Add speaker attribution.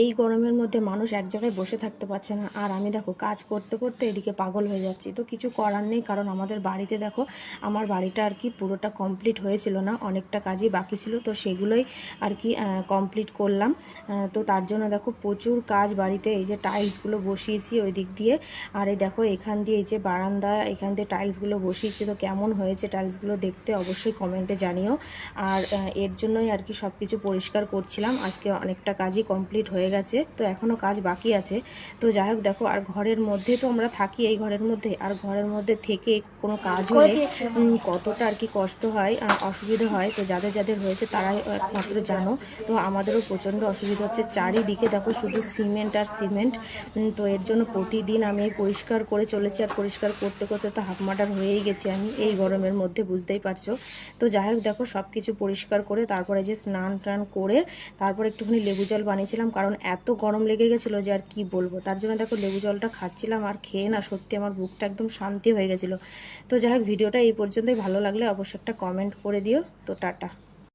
Speaker 1: এই গরমের মধ্যে মানুষ এক জায়গায় বসে থাকতে পারছে না। আর আমি দেখো, কাজ করতে করতে এদিকে পাগল হয়ে যাচ্ছি। তো কিছু করার নেই, কারণ আমাদের বাড়িতে দেখো, আমার বাড়িটা আর কি পুরোটা কমপ্লিট হয়েছিল না, অনেকটা কাজই বাকি ছিল। তো সেগুলোই আর কি কমপ্লিট করলাম। তো তার জন্য দেখো, প্রচুর কাজ বাড়িতে। এই যে টাইলসগুলো বসিয়েছি ওই দিক দিয়ে। আর এই দেখো, এখান দিয়ে এই যে বারান্দা, এখান দিয়ে টাইলসগুলো বসিয়েছি। তো কেমন হয়েছে টাইলসগুলো দেখতে অবশ্যই কমেন্টে জানিও। আর এর জন্যই আর কি সব কিছু পরিষ্কার করছিলাম। আজকে অনেকটা কাজই কমপ্লিট হয়ে গেছে, তো এখনও কাজ বাকি আছে। তো যাই হোক, দেখো, আর ঘরের মধ্যে তো আমরা থাকি এই ঘরের মধ্যে, আর ঘরের মধ্যে থেকে কোনো কাজ হলে কতটা আর কি কষ্ট হয় আর অসুবিধা হয়, তো যাদের যাদের হয়েছে তারাই একমাত্র জানো। তো আমাদেরও প্রচণ্ড অসুবিধা হচ্ছে। চারিদিকে দেখো শুধু সিমেন্ট আর সিমেন্ট। তো এর জন্য প্রতিদিন আমি পরিষ্কার করে চলেছি, আর পরিষ্কার করতে করতে তো হাফ মাটার হয়েই গেছি আমি এই গরমের মধ্যে, বুঝতেই পারছ। তো যাই হোক, দেখো সব কিছু পরিষ্কার করে তারপরে যে স্নান টান করে তারপর একটুখানি লেবু জল বানিয়েছিলাম কারণ এত গরম লেগে গেছিল যে আর কি বলব। তার জন্য দেখো লেবু জলটা খাচ্ছিলাম আর খেয়ে না সত্যি আমার বুকটা একদম শান্তি হয়ে গেছিল। তো যাই হোক, ভিডিওটা এই পর্যন্তই। ভালো লাগলে অবশ্যই একটা কমেন্ট করে দিও। তো টাটা।